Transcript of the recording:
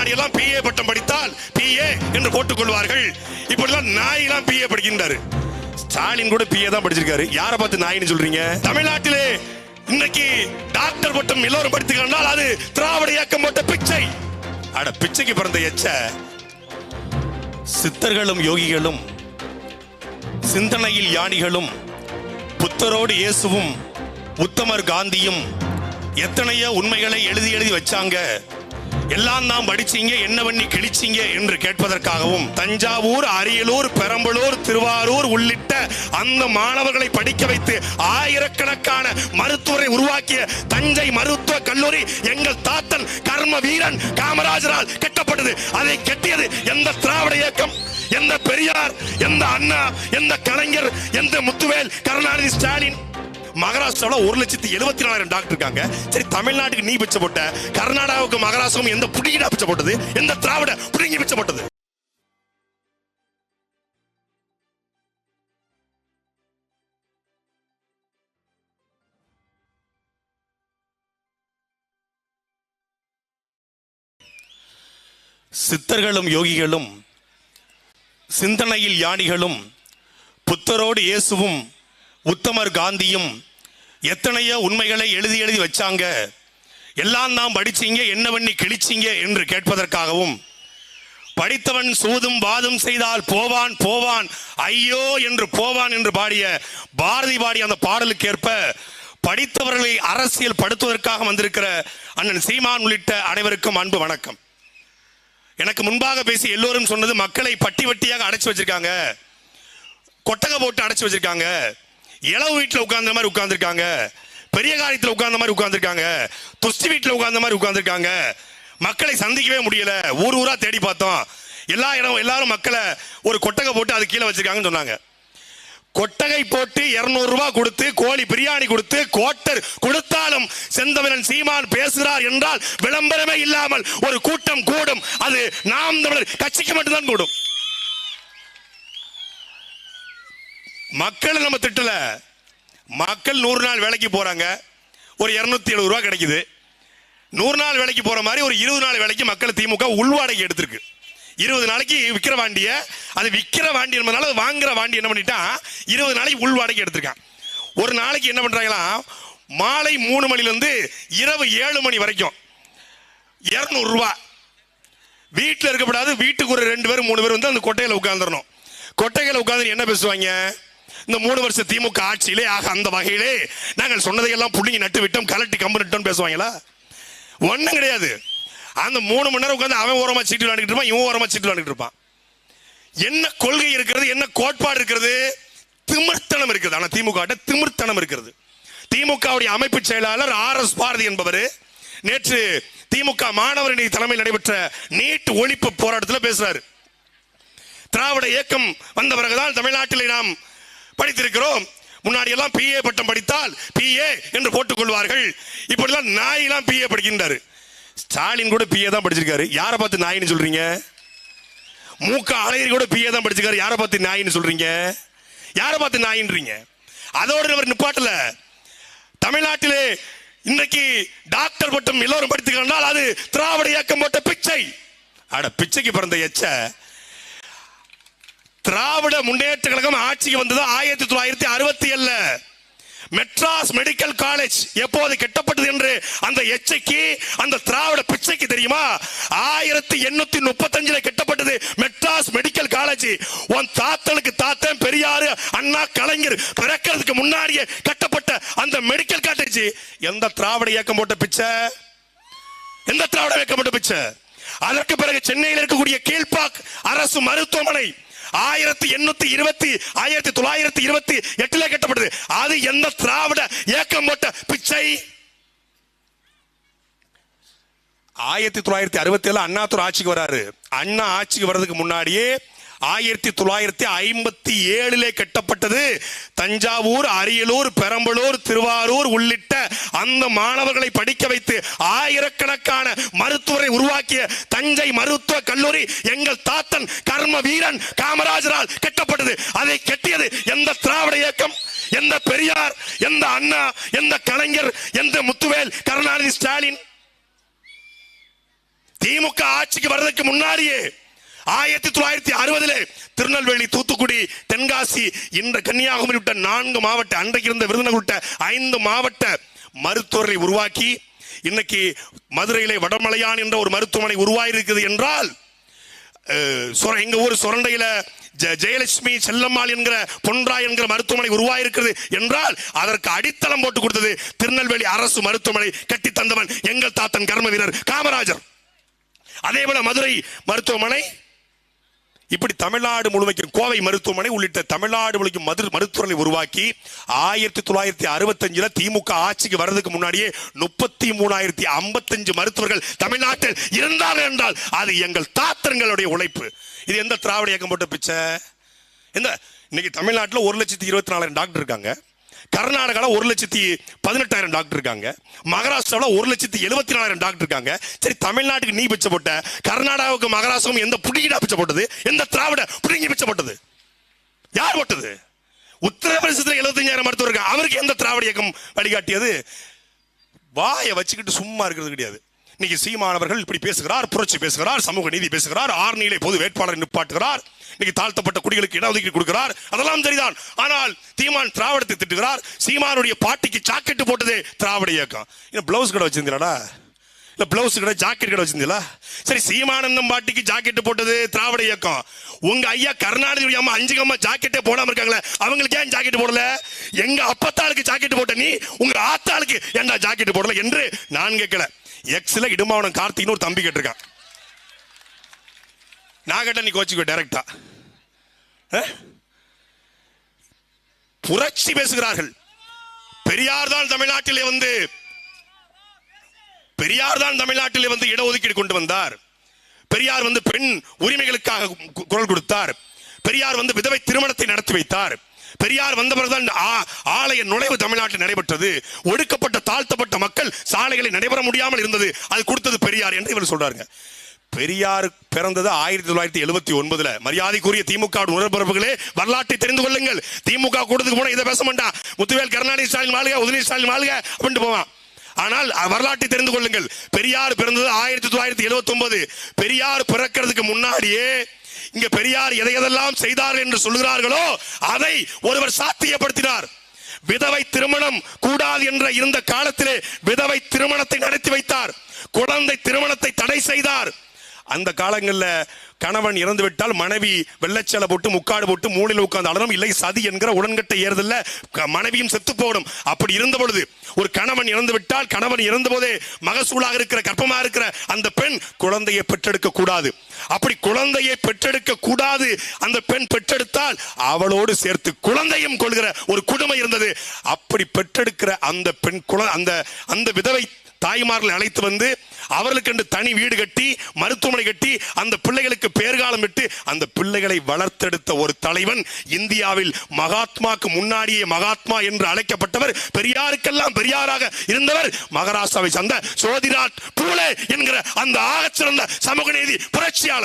முன்னாடி எல்லாம் பிஏ பட்டம் படித்தால் பிஏ என்று போட்டுக்கொள்வார்கள். இப்படிலாம் நாய் எல்லாம் பிஏ படிக்கின்றாரு. ஸ்டாலின் கூட பிஏ தான் படிச்சிருக்காரு. யாரை பார்த்து நாயின்னு சொல்றீங்க? தமிழ்நாட்டிலே இன்னைக்கு டாக்டர் பட்டம் எல்லோரும் படித்துக்கிறால் அது திராவிட இயக்கம் போட்ட பிச்சை. அட பிச்சைக்கு பிறந்த எச்ச. சித்தர்களும் யோகிகளும் சிந்தனையில் யானிகளும் புத்தரோடு இயேசுவும் உத்தமர் காந்தியும் எத்தனையோ உண்மைகளை எழுதி எழுதி வச்சாங்க. எல்லாம் தான் படிச்சீங்க என்ன பண்ணி கிழிச்சீங்க என்று கேட்பதற்காகவும் தஞ்சாவூர் அரியலூர் பெரம்பலூர் திருவாரூர் உள்ளிட்ட அந்த மாணவர்களை படிக்க வைத்து ஆயிரக்கணக்கான மருத்துவரை உருவாக்கிய தஞ்சை மருத்துவ கல்லூரி எங்கள் தாத்தன் கர்ம வீரன் காமராஜரால் கட்டப்பட்டது. அதை கட்டியது எந்த திராவிட இயக்கம் எந்த பெரியார் எந்த அண்ணா எந்த கலைஞர் எந்த முத்துவேல் கருணாநிதி ஸ்டாலின். மகாராஷ்டிராவில் ஒரு லட்சத்தி எழுபத்தி நாலாயிரம் டாக்டர் இருக்காங்க. சரி தமிழ்நாட்டுக்கு நீ பிச்சை போட்ட கர்நாடகாவுக்கு மகாராஷ்டிரம் எந்த புடிங்கிடா பிச்சை போட்டது? எந்த திராவிட புடுங்கி பிச்சை போட்டது? சித்தர்களும் யோகிகளும் சிந்தனையில் யானிகளும் புத்தரோடு இயேசுவும் உத்தமர் காந்தியும் எத்தனையோ உண்மைகளை எழுதி எழுதி வச்சாங்க. எல்லாம் தான் படிச்சீங்க என்ன பண்ணி கிழிச்சீங்க என்று கேட்பதற்காகவும் படித்தவன் சூதும் வாதும் செய்தால் போவான் போவான் ஐயோ என்று போவான் என்று பாடிய பாரதி பாடிய அந்த பாடலுக்கு ஏற்ப படித்தவர்களை அரசியல் படுத்துவதற்காக வந்திருக்கிற அண்ணன் சீமான் உள்ளிட்ட அனைவருக்கும் அன்பு வணக்கம். எனக்கு முன்பாக பேசி எல்லோரும் சொன்னது மக்களை பட்டி வட்டியாக அடைச்சி வச்சிருக்காங்க. கொட்டகை போட்டு அடைச்சி வச்சிருக்காங்க. இளவு வீட்டில் உட்கார்ந்த மாதிரி உட்கார்ந்துருக்காங்க. பெரிய காரியத்தில் உட்கார்ந்த மாதிரி உட்கார்ந்துருக்காங்க. துஷ்டி வீட்டில் உட்கார்ந்த மாதிரி உட்கார்ந்துருக்காங்க. மக்களை சந்திக்கவே முடியல. ஊர் ஊரா தேடி பார்த்தோம். எல்லா இடம் எல்லாரும் மக்களை ஒரு கொட்டகை போட்டு அது கீழே வச்சிருக்காங்கன்னு சொன்னாங்க. கொட்டகை போட்டு 200 கொடுத்து கோழி பிரியாணி கொடுத்து கோட்டர் கொடுத்தாலும் செந்தமிழன் சீமான் பேசுகிறார் என்றால் விளம்பரமே இல்லாமல் ஒரு கூட்டம் கூடும். அது நாம் தமிழர் கட்சிக்கு மட்டும்தான் கூடும். மக்கள் நம்ம திட்டல. மக்கள் நூறு நாள் வேலைக்கு போறாங்க. ஒரு இருநூத்தி எழுபது ரூபா கிடைக்குது. நூறு நாள் வேலைக்கு போற மாதிரி ஒரு இருபது நாள் வேலைக்கு மக்களை திமுக உள்வாடகை எடுத்திருக்கு. இருபது நாளைக்கு விற்கிற வாண்டிய அது விற்கிற வாண்டி என்பதனால அது வாங்குற வாண்டி என்ன பண்ணிட்டான் இருபது நாளைக்கு உள்வாடகை எடுத்திருக்கான். ஒரு நாளைக்கு என்ன பண்றாங்களா மாலை மூணு மணிலேருந்து இரவு ஏழு மணி வரைக்கும் இரநூறுவா வீட்டில் இருக்கக்கூடாது வீட்டுக்கு ஒரு ரெண்டு பேர் மூணு பேர் வந்து அந்த கொட்டையில் உட்காந்துடணும் கொட்டைகளை உட்காந்து என்ன பேசுவாங்க? இந்த மூணு வருஷம் திமுக ஆட்சியிலே ஆக அந்த வகையிலே நாங்கள் சொன்னதையெல்லாம் புள்ளிங்க நட்டு விட்டோம் கலட்டி கம்பு நட்டோம் பேசுவாங்களா? ஒன்றும் கிடையாது. அந்த மூணு மணி நேரம் உட்காந்து அவன் ஓரமா சீட்டு விளாண்டுட்டு இருப்பான் இவன் ஓரமாக சீட்டு விளாண்டுட்டு இருப்பான். என்ன கொள்கை இருக்கிறது என்ன கோட்பாடு இருக்கிறது? திமிர்த்தனம் இருக்குது. ஆனால் திமுக திமிர்த்தனம் இருக்கிறது திமுகவுடைய அமைப்பு செயலாளர் ஆர் எஸ் பாரதி என்பவர் நேற்று திமுக மாணவரணி தலைமையில் நடைபெற்ற நீட் ஒழிப்பு போராட்டத்தில் பேசுறாரு. திராவிட இயக்கம் வந்த பிறகுதான் தமிழ்நாட்டிலே நாம் படித்திருக்கிறோம். முன்னாடி எல்லாம் பிஏ பட்டம் படித்தால் பிஏ என்று போட்டுக்கொள்வார்கள். இப்படிலாம் நாய் எல்லாம் பிஏ படிக்கின்றாரு. ஸ்டாலின் கூட பிஏ தான் படிச்சிருக்காரு. யாரை பார்த்து நாயின்னு சொல்றீங்க? மூக்க அழகிரி கூட பிஏ தான் படிச்சிருக்காரு. யாரை பார்த்து நாயின்னு சொல்றீங்க? யாரை பார்த்து நாயின்றீங்க? அதோடு அவர் நிப்பாட்டல. தமிழ்நாட்டிலே இன்றைக்கு டாக்டர் பட்டம் எல்லோரும் படித்துக்கிறால் அது திராவிட இயக்கம் போட்ட பிச்சை. அட பிச்சைக்கு பிறந்த எச்ச. திராவிட முன்னேற்ற கழகம் ஆட்சிக்கு வந்தது ஆயிரத்தி தொள்ளாயிரத்தி அறுபத்தி ஏழுல. மெட்ராஸ் மெடிக்கல் காலேஜ் எப்போது கெட்டப்பட்டது என்று அந்த எச்சைக்கு அந்த திராவிட பிச்சைக்கு தெரியுமா? ஆயிரத்தி எண்ணூத்தி முப்பத்தஞ்சுல கட்டப்பட்டது மெட்ராஸ் மெடிக்கல் காலேஜ். உன் தாத்தனுக்கு தாத்தன் பெரியாரு அண்ணா கலைஞர் பிறக்கிறதுக்கு முன்னாடியே கட்டப்பட்ட அந்த மெடிக்கல் காலேஜ். எந்த திராவிட இயக்கம் போட்ட பிச்சை? எந்த திராவிட இயக்கம் போட்ட பிச்சை? அதற்கு பிறகு சென்னையில் இருக்கக்கூடிய கீழ்பாக் அரசு மருத்துவமனை ஆயிரத்தி எண்ணூத்தி இருபத்தி ஆயிரத்தி தொள்ளாயிரத்தி இருபத்தி எட்டுல கட்டப்பட்டது. அது எந்த திராவிட இயக்கம் போட்ட பிச்சை? ஆயிரத்தி தொள்ளாயிரத்தி அறுபத்தி ஏழு அண்ணாத்துறை ஆட்சிக்கு வராரு. அண்ணா ஆட்சிக்கு வர்றதுக்கு முன்னாடியே ஆயிரத்தி தொள்ளாயிரத்தி ஐம்பத்தி ஏழிலே கட்டப்பட்டது. தஞ்சாவூர் அரியலூர் பெரம்பலூர் திருவாரூர் உள்ளிட்ட அந்த மாணவர்களை படிக்க வைத்து ஆயிரக்கணக்கான மருத்துவரை உருவாக்கிய தஞ்சை மருத்துவ கல்லூரி எங்கள் தாத்தன் கர்ம வீரன் காமராஜரால் கட்டப்பட்டது. அதை கட்டியது எந்த திராவிட இயக்கம் எந்த பெரியார் எந்த அண்ணா எந்த கலைஞர் எந்த முத்துவேல் கருணாநிதி ஸ்டாலின். திமுக ஆட்சிக்கு வர்றதுக்கு முன்னாடியே ஆயிரத்தி தொள்ளாயிரத்தி அறுபதுல திருநெல்வேலி தூத்துக்குடி தென்காசி இந்த கன்னியாகுமரி விட்ட நான்கு மாவட்ட அன்றைக்கு இருந்த விருதுநகர் விட்ட ஐந்து மாவட்ட மருத்துவரை உருவாக்கி இன்னைக்கு மதுரையிலே வடமலையான் என்ற ஒரு மருத்துவமனை உருவாயிருக்குது என்றால் அஹ், எங்க ஊர் சுரண்டையில ஜெ- ஜெயலட்சுமி செல்லம்மாள் என்கிற பொன்றா என்கிற மருத்துவமனை உருவாயிருக்கிறது என்றால் அதற்கு அடித்தளம் போட்டு கொடுத்தது திருநெல்வேலி அரசு மருத்துவமனை கட்டி தந்தவன் எங்கள் தாத்தன் கர்ம வீரர் காமராஜர். அதே போல மதுரை மருத்துவமனை இப்படி தமிழ்நாடு முழுமைக்கும் கோவை மருத்துவமனை உள்ளிட்ட தமிழ்நாடு முழுக்கும் மது மருத்துவமனை உருவாக்கி ஆயிரத்தி தொள்ளாயிரத்தி அறுபத்தஞ்சில் திமுக ஆட்சிக்கு வர்றதுக்கு முன்னாடியே முப்பத்தி மூணாயிரத்தி ஐம்பத்தஞ்சு மருத்துவர்கள் தமிழ்நாட்டில் இருந்தார்கள் என்றால் அது எங்கள் தாத்தங்களுடைய உழைப்பு. இது எந்த திராவிட இயக்கம் போட்ட பிச்சை? இந்த இன்னைக்கு தமிழ்நாட்டில் ஒரு லட்சத்தி இருபத்தி நாலாயிரம் டாக்டர் இருக்காங்க. கர்நாடகாவில் ஒரு லட்சத்தி பதினெட்டாயிரம் டாக்டர் இருக்காங்க. மகாராஷ்டிராவில் ஒரு லட்சத்தி எழுபத்தி நாலாயிரம் டாக்டர் இருக்காங்க. சரி தமிழ்நாட்டுக்கு நீ பிச்சை போட்ட கர்நாடகாவுக்கு மகாராஷ்டிரம் எந்த புடிங்கிடா பிச்சை போட்டது? எந்த திராவிட புடிங்கி பிச்சை போட்டது? யார் போட்டது? உத்தரப்பிரதேசத்தில் எழுபத்தஞ்சாயிரம் மருத்துவர் இருக்காங்க. அவருக்கு எந்த திராவிட இயக்கம் வழிகாட்டியது? வாயை வச்சுக்கிட்டு சும்மா இருக்கிறது கிடையாது. இன்னைக்கு சீமானவர்கள் இப்படி பேசுகிறார் புரட்சி பேசுகிறார் சமூக நீதி பேசுகிறார் ஆர்நிலை பொது வேட்பாளர் நிப்பாட்டுகிறார் இன்னைக்கு தாழ்த்தப்பட்ட குடிகளுக்கு இடஒதுக்கீடு கொடுக்கிறார் அதெல்லாம் சரிதான். ஆனால் தீமான் திராவிடத்தை திட்டுகிறார் சீமானுடைய பாட்டிக்கு ஜாக்கெட் போட்டதே திராவிட இயக்கம். இன்னும் பிளவுஸ் கடை வச்சிருந்தீங்களா இந்த பிளவுஸ் கடை ஜாக்கெட் கடை வச்சிருந்தீங்களா? சரி சீமானந்தம் பாட்டிக்கு ஜாக்கெட் போட்டது திராவிட இயக்கம். உங்க ஐயா கருணாநிதி அம்மா அஞ்சு அம்மா ஜாக்கெட்டே போடாம இருக்காங்களே அவங்களுக்கு ஏன் ஜாக்கெட் போடல? எங்க அப்பத்தாளுக்கு ஜாக்கெட் போட்ட நீ உங்க ஆத்தாளுக்கு ஏன்டா ஜாக்கெட் போடல என்று நான் கேட்கல. எக்ஸ்ல இடுமாவனம் கார்த்திக்னு ஒரு தம்பி கேட்டிருக்கான் நான் கேட்ட நீ கோச்சிக்கோ டைரக்டா புரட்சி பேசுகிறார்கள். பெரியார் தான் தமிழ்நாட்டிலே வந்து பெரியார் தான் தமிழ்நாட்டிலே வந்து இடஒதுக்கீடு கொண்டு வந்தார். பெரியார் வந்து பெண் உரிமைகளுக்காக கு- குரல் கொடுத்தார். பெரியார் வந்து விதவை திருமணத்தை நடத்தி வைத்தார். பெரியார் வந்த பிறகுதான் ஆ- ஆலய நுழைவு தமிழ்நாட்டில் நடைபெற்றது. ஒடுக்கப்பட்ட தாழ்த்தப்பட்ட மக்கள் சாலைகளில் நடைபெற முடியாமல் இருந்தது. அது கொடுத்தது பெரியார் என்று இவர் சொல்றாருங்க. பெரியார் பிறந்தது ஆயிரத்தி தொள்ளாயிரத்தி எழுபத்தி ஒன்பதுல. மரியாதைக்குரிய திமுக உணர்பரப்புகளே வரலாற்றை தெரிந்து கொள்ளுங்கள். திமுக கூட்டத்துக்கு போனா இதை பேச மாட்டான் முத்துவேல் கருணாநிதி ஸ்டாலின் வாழ்க உதயநிதி ஸ்டாலின் வாழ்க அப்படின்ட்டு போவான். ஆனால் வரலாற்றை தெரிந்து கொள்ளுங்கள். பெரியார் பிறந்தது ஆயிரத்தி தொள்ளாயிரத்தி எழுபத்தி ஒன்பது பெரியார் பிறக்கிறதுக்கு முன்னாடியே இங்க பெரியார் எதை எதெல்லாம் செய்தார் என்று சொல்கிறார்களோ அதை ஒருவர் சாத்தியப்படுத்தினார். விதவை திருமணம் கூடாது என்ற இருந்த காலத்திலே விதவை திருமணத்தை நடத்தி வைத்தார். குழந்தை திருமணத்தை தடை செய்தார். அந்த காலங்களில் கணவன் இறந்து விட்டால் மனைவி வெள்ளச்சேலை போட்டு முக்காடு போட்டு மூளையில் உட்கார்ந்து அழணும் இல்லை சதி என்கிற உடன்கட்டை ஏறுதல்ல க- மனைவியும் செத்து போடும் அப்படி இருந்த பொழுது ஒரு கணவன் இறந்து விட்டால் கணவன் இறந்த போதே மகசூலாக இருக்கிற கற்பமாக இருக்கிற அந்த பெண் குழந்தையை பெற்றெடுக்க கூடாது. அப்படி குழந்தையை பெற்றெடுக்க கூடாது. அந்த பெண் பெற்றெடுத்தால் அவளோடு சேர்த்து குழந்தையும் கொள்கிற ஒரு குடும்பம் இருந்தது. அப்படி பெற்றெடுக்கிற அந்த பெண் குழ அந்த அந்த விதவை தாய்மார்களை அழைத்து வந்து அவர்களுக்கென்று தனி வீடு கட்டி மருத்துவமனை கட்டி அந்த பிள்ளைகளுக்கு பேர்காலம் விட்டு அந்த பிள்ளைகளை வளர்த்தெடுத்த ஒரு தலைவன் இந்தியாவில் மகாத்மாக்கு முன்னாடியே மகாத்மா என்று அழைக்கப்பட்டவர் பெரியாருக்கெல்லாம் பெரியாராக இருந்தவர் மகாராஷ்டிராவை சார்ந்த சோதிநாத் பூலே என்கிற அந்த ஆகச்சிறந்த சமூக நீதி புரட்சியாளர்.